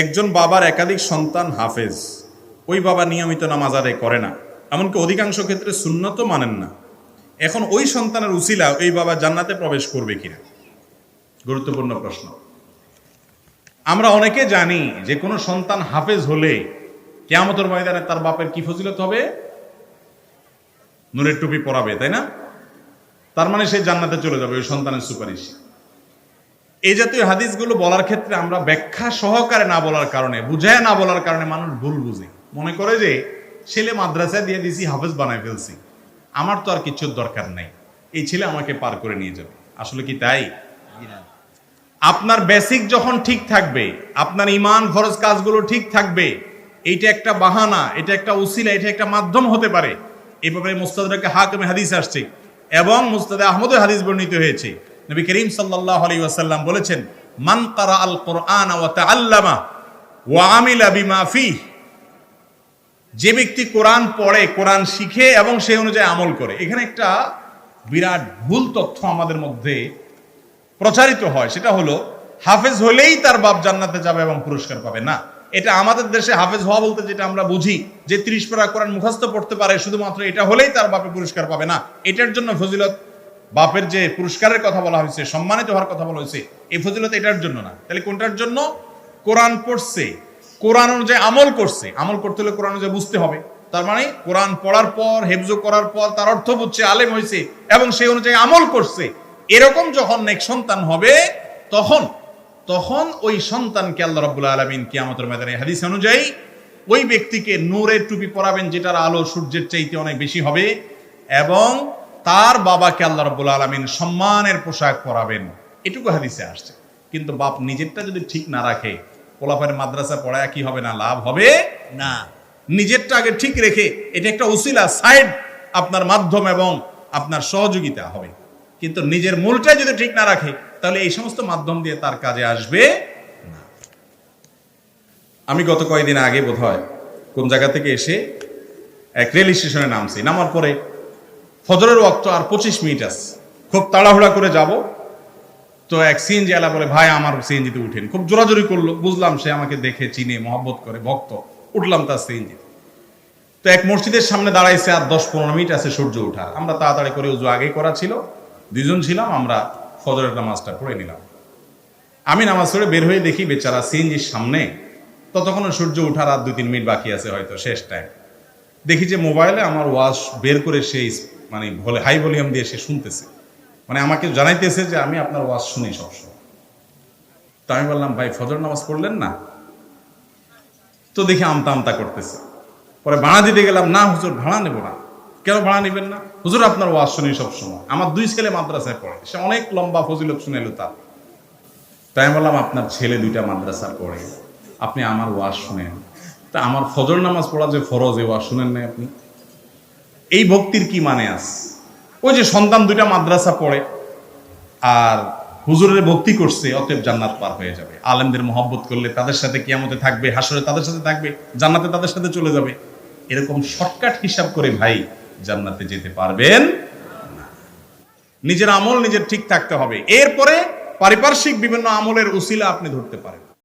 একজন বাবার একাধিক সন্তান হাফেজ। ওই বাবা নিয়মিত নামাজ আদায় করে না। এমনকি অধিকাংশ ক্ষেত্রে সুন্নত মানেন না। এখন ওই সন্তানের উসিলা ওই বাবা জান্নাতে প্রবেশ করবে কিনা? গুরুত্বপূর্ণ প্রশ্ন। আমরা অনেকে জানি যে কোনো সন্তান হাফেজ হলে কেয়ামতের ময়দানে তার বাপের কি ফজিলত হবে? নূরের টুপি পরাবে, তাই না? তার মানে সে জান্নাতে চলে যাবে, ওই সন্তানের সুপারিশ। এই জাতীয় হাদিসগুলো বলার ক্ষেত্রে আমরা ব্যাখ্যা সহকারে না বলার কারণে, বুঝায় না বলার কারণে মানুষ ভুল বুঝে। মনে করে যে, ছেলে মাদ্রাসায় দিয়ে দিছি, হাফেজ বানায় ফেলছি। আমার তো আর কিছুর দরকার নাই। এই ছেলে আমাকে পার করে নিয়ে যাবে। আসলে কি তাই? আপনার বেসিক যখন ঠিক থাকবে, আপনার ইমান, ফরজ কাজগুলো ঠিক থাকবে, এইটা একটা বাহানা, এটা একটা উসিলা, এটা একটা মাধ্যম হতে পারে। এই ব্যাপারে মুস্তাদকে হাকিমে হাদিস আসছে এবং মুস্তাদে আহমদের হাদিস বর্ণিত হয়েছে। নবী করিম সাল্লাল্লাহু আলাইহি ওয়াসাল্লাম বলেছেন, মান কারা আল কোরআন ওয়া তাআল্লামা ওয়া আমিলা বিমা যে ব্যক্তি কোরআন পড়ে, কোরআন শিখে এবং সেই অনুযায়ী আমল করে, এখানে একটা বিরাট ভুল তথ্য আমাদের মধ্যে প্রচারিত হয়, সেটা হলো, হাফেজ হলেই তার বাপ জান্নাতে যাবে এবং পুরস্কার পাবে। না, এটা আমাদের দেশে হাফেজ হওয়া বলতে যেটা আমরা বুঝি, যে ত্রিশ পারা কোরআন মুখস্থ পড়তে পারে, শুধুমাত্র এটা হলেই তার বাপে পুরস্কার পাবে। না, এটার জন্য ফজিলত বাপের যে পুরস্কারের কথা বলা হয়েছে, সম্মানিত হওয়ার কথা বলা হয়েছে, এই ফজিলত এটার জন্য না। তাহলে কোনটার জন্য? কোরআন পড়ছে। কোরআন অনুযায়ী আমল করছে। আমল করতে হলে কোরআন অনুযায়ী বুঝতে হবে। তার মানে কোরআন পড়ার পর, হেফজ করার পর, তার অর্থ বুঝছে, আলেম হয়েছে, এবং সেই অনুযায়ী আমল করছে। এরকম যখন নেক সন্তান হবে, তখন তখন ওই সন্তানকে আল্লাহ রাব্বুল আলামিন কিয়ামতের ময়দানে হাদিস অনুযায়ী ওই ব্যক্তিকে নূরের টুপি পরাবেন, যেটার আলো সূর্যের চাইতে অনেক বেশি হবে, এবং তার বাবাকে আল্লাহ রাব্বুল আলামিন সম্মানের পোশাক পরাবেন। এটুকু হাদিসে আসছে। কিন্তু বাপ নিজেরটা যদি ঠিক না রাখে, পোলাপানের মাদ্রাসা পড়ায় কি হবে না, লাভ হবে না। নিজেরটা আগে ঠিক রেখে, এটা একটা উসিলা, সাইড আপনার মাধ্যম এবং আপনার সহযোগিতা হবে। কিন্তু নিজের মূলটা যদি ঠিক না রাখে, তাহলে এই সমস্ত মাধ্যম দিয়ে তার কাজে আসবে না। আমি গত কয়েকদিন আগে বোধ হয় কোন জায়গা থেকে এসে এক রেল স্টেশনে নামছি। নামার পরে ফজরের ওয়াক্ত আর পঁচিশ মিনিট আছে। খুব তাড়াহুড়া করে যাব। তো এক সিএনজি আলা বলে, ভাই, আমার সিএনজিতে উঠেন। খুব জোরাজোরি করল। বুঝলাম সে আমাকে দেখে, চিনে, মহব্বত করে, ভক্ত। উঠলাম তার সিএনজি তো এক মসজিদের সামনে দাঁড়াইছে আর দশ পনেরো মিনিট আছে সূর্য ওঠা আমরা তাড়াতাড়ি করে উজু আগেই করা ছিল। দুইজন ছিলাম, আমরা ফজরের নামাজটা পড়ে নিলাম। আমি নামাজ পড়ে বের হয়ে দেখি বেচারা সিএনজির সামনে ততক্ষণ সূর্য ওঠার আর দুই তিন মিনিট বাকি আছে হয়তো শেষ টাইম দেখি যে মোবাইলে আমার ওয়াশ বের করে সেই মানে ভলে হাই ভলিউম দিয়ে সে শুনতেছে। মানে আমাকে জানাইতেছে যে আমি আপনার ওয়াজ শুনি সবসময়। তো আমি বললাম, ভাই, ফজর নামাজ পড়লেন না? তো দেখি আমতা আমতা করতেছে। পরে ভাড়া দিতে গেলাম, না হুজুর, ভাড়া নেব না। কেন ভাড়া নেবেন না? হুজুর, আপনার ওয়াজ শুনি সবসময়। আমার দুই ছেলে মাদ্রাসায় পড়ে। সে অনেক লম্বা ফজিলত শুনেলো তার। তাই আমি বললাম, আপনার ছেলে দুইটা মাদ্রাসা পড়ে। আপনি আমার ওয়াজ শুনেন। তা আমার ফজর নামাজ পড়া যে ফরজ ওয়াজ শুনেন নাই আপনি? এই ভক্তির কি মানে আছে? ওই যে সন্তান দুইটা মাদ্রাসা পড়ে, আর হুজুরের ভক্তি করছে, অতএব জান্নাত পার হয়ে যাবে। আলেমদের মহব্বত করলে তাদের সাথে কিয়ামতে থাকবে, হাসরে তাদের সাথে থাকবে, জান্নাতে তাদের সাথে চলে যাবে। এরকম শর্টকাট হিসাব করে ভাই জান্নাতে যেতে পারবেন নিজের আমল নিজের ঠিক থাকতে হবে। এরপরে পারিপার্শ্বিক বিভিন্ন আমলের উসিলা আপনি ধরতে পারেন।